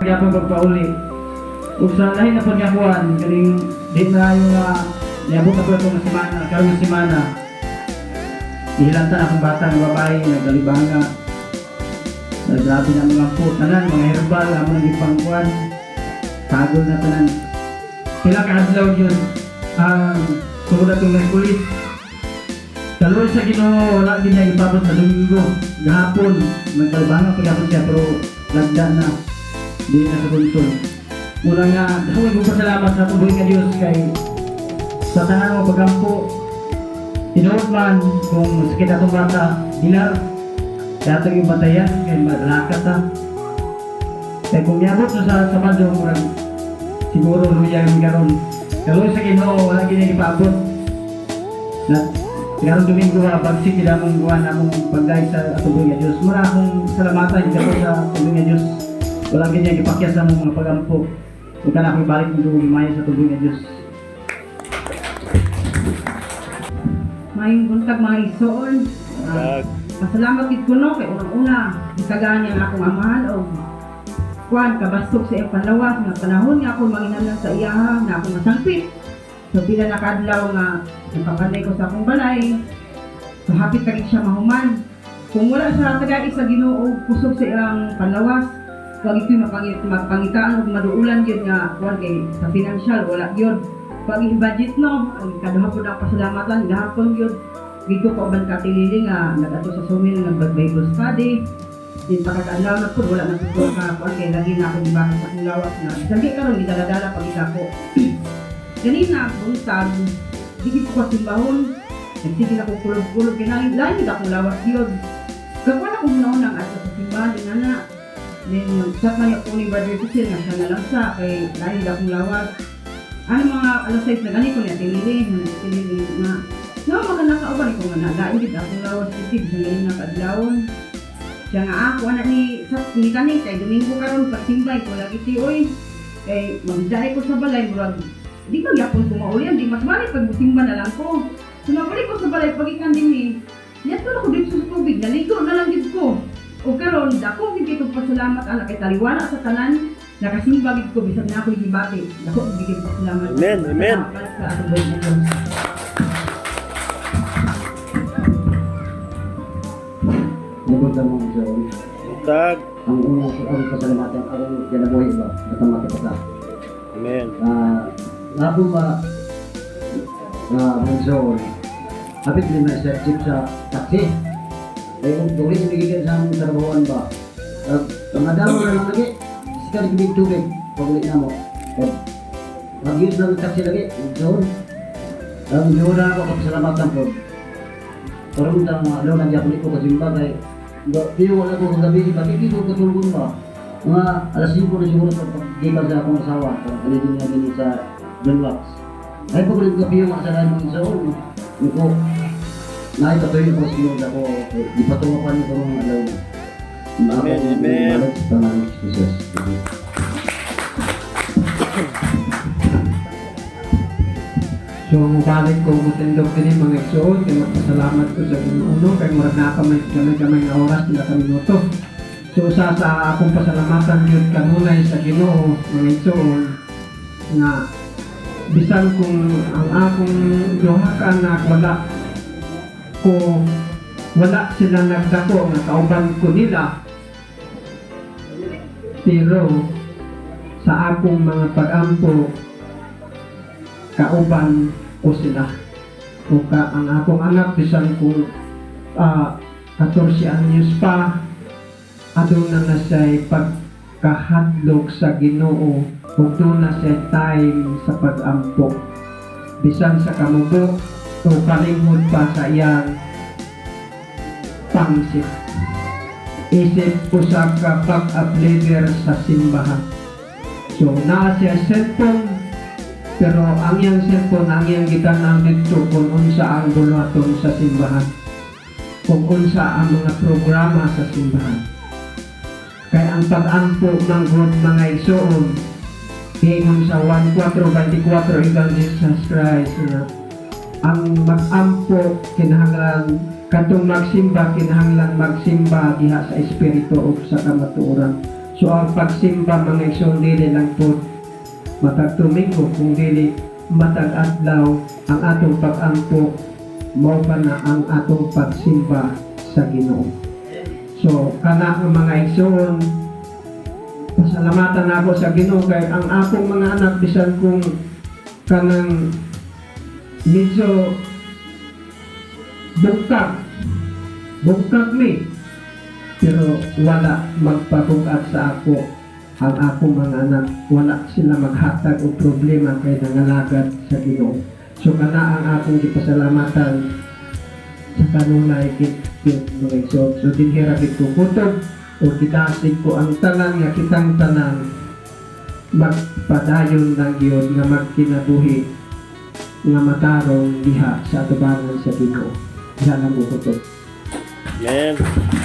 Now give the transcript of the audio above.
Po pagpauli. Ug sa lahi na pagyakuan, kaning di na yung uh, niabot na po itong semana, karon nga semana. Ihilanta na akong bata ng babae, nagdalibanga. Naglabi na mga po, tanan, mga herbal, amo nang ipangkuan. Tagol na tanan. Pila ka adlaw yun. Ang um, na itong Merkulis. Kaloy sa Ginoo wala din niya ipabot sa Domingo. Gahapon, nagdalibanga pagkapon siya, pero lagda na. Di na sa buntun. Mula nga, ako ay salamat sa tuloy nga Diyos kay sa tanan mo pagampo. Tinuod man kung sakit atong bata, dilar. Kaya itong yung batayan, kay malakat ta. Kaya kung miabot mo sa Sabado, murag siguro luya yung karon. Kaloy sa Ginoo wala gini ipaabot. Na Karong Domingo ha, pagsik nila mong gawa na mong pagdahil sa tuloy nga Diyos. Mura akong salamatan dito sa tuloy nga Diyos. Wala ganyan ipakyas sa mong mga pagampo. Huwag ka na akong ibalik ng dugo maya sa tuloy nga Diyos. Mayong buntag mga igsoon. Tag. Masalamat gid ko no kay unang-una gitagaan niya akong amahan o kuan kabastok sa iyang panlawas nga panahon nga ako manginamnan sa iyaha nga ako masangpit. So pila na kadlaw nga napakanay ko sa akong balay. So hapit kagit siya mahuman. Kung wala sa tagaig sa Ginoo kusog sa iyang panlawas, wag ito'y mapangit, mapangitaan o maduulan yun nga kuan kay sa financial wala yun. Pag i-budget no, ang kadahapon ang pasalamatan, gahapon yun. Dito ko ban katilili nga nagato sa sumil nga Bible study. Din pagkakadlaw na po wala na po ka kuan kay lagi na ako gibaka sa akong lawas na. Dagi karon gidala-dala pag ko. Ganina buntag dili ko kasimbahon. Nagsige na kulog-kulog kinahanglan lain gid akong lawas gyud. Kakuan ako muna nang ato sa simbahan din ana. Then nag-chat man ako ni Brother Cecil siya na lang sa kay gid akong lawas. Ano mga alas 6 na ganito niya tinili, tinili na No, mga nakauban ko nga nalain gid akong lawas kitid sa ngayon nakadlawon. Siya nga ako ana ni sa ni kani kay Domingo karon pagsimbay ko lagi ti oy. Kay magdahay ko sa balay murag di ka gyapon ko maulian di mas balik pag musimba na lang ko. So nabalik ko sa balay pagikan din ni. Yan ko dito sa tubig naligo O karon dako gid kay pasalamat ana kay taliwana sa tanan nakasimba gid ko bisag na ako gibati. Dako gid kay pasalamat. Amen, amen. Sa atong na. Lugod na mong Diyos. Tag. Ang unang ang pasalamatan ang kinabuhi ba? Natamati pa ta. Amen. Ah, po ba ah, mong Diyos, Kapit din na sa chip sa taxi. Kung tuloy sinigigil sa aming trabahoan ba? Uh, mga damo na lang lagi. Sikar yung tubig. Pagulit na mo. Eh, Mag-use na ng taxi lagi. Doon. Ang um, na ako kapasalamatan po. Parang tang nang yapon ko kasi bagay. Pero wala ko kung gabi, bakit dito ko tulungan ba? Mga alas 5 na siguro pag pag-giba sa akong asawa. Din nga din sa John Wax. Ay pag ulit gabi yung kasalanan mo sa ulo. Ko, nakipatuloy ko siguro ako. Di pa niyo mga alaw. Amen, amen. Malag sa pangalan ni Jesus. So, balik ko mutindog din mga igsoon, kaya magpasalamat ko sa Ginoo, kaya murag na kamay kamay na oras, pila ka minuto. So, sa sa akong pasalamatan yun kanunay sa Ginoo, mga igsoon, nga bisan kung ang akong duha ka na wala ko wala sila nagdako nga kauban ko nila. Pero sa akong mga pag-ampo kauban ko sila. O ang akong anak bisan kung ah 14 anyos pa. Adun na na siya'y pagkahadlok sa ginoo ug doon na siya time sa pag-ampo. Bisan sa kamubo o kalimod pa sa iyang pangsit. Isip ko sa kapag-up leader sa simbahan. So naa siya cellphone pero ang iyang cellphone ang iyang gitanang dito kung unsa ang bulaton sa simbahan. Kung unsa ang mga programa sa simbahan. Kaya ang pag-ampo ng good mga igsoon Ingon sa 1.4.24 ilang Jesus Christ. na ang mag-ampo kinahanglan katong magsimba kinahanglan magsimba diha sa espiritu o sa kamatuoran So ang pagsimba mga igsoon dili lang po matag tumingo kung dili matag adlaw ang atong pag-ampo mao pa na ang atong pagsimba sa Ginoo. So kana mga igsoon pasalamatan ako sa Ginoo kay ang akong mga anak bisan kung kanang medyo bungkag bungkag mi pero wala magpabugat sa ako. Ang akong mga anak wala sila maghatag og problema kay nangalagad sa Ginoo. So kana ang akong gipasalamatan sa kanunay kit kit igsoon so dinhira gid ko kutob o kitasig ko ang tanan nga kitang tanan. Magpadayon ng Dios nga magkinabuhi nga matarong diha sa atubangan sa Ginoo. Ko kutob. Amen.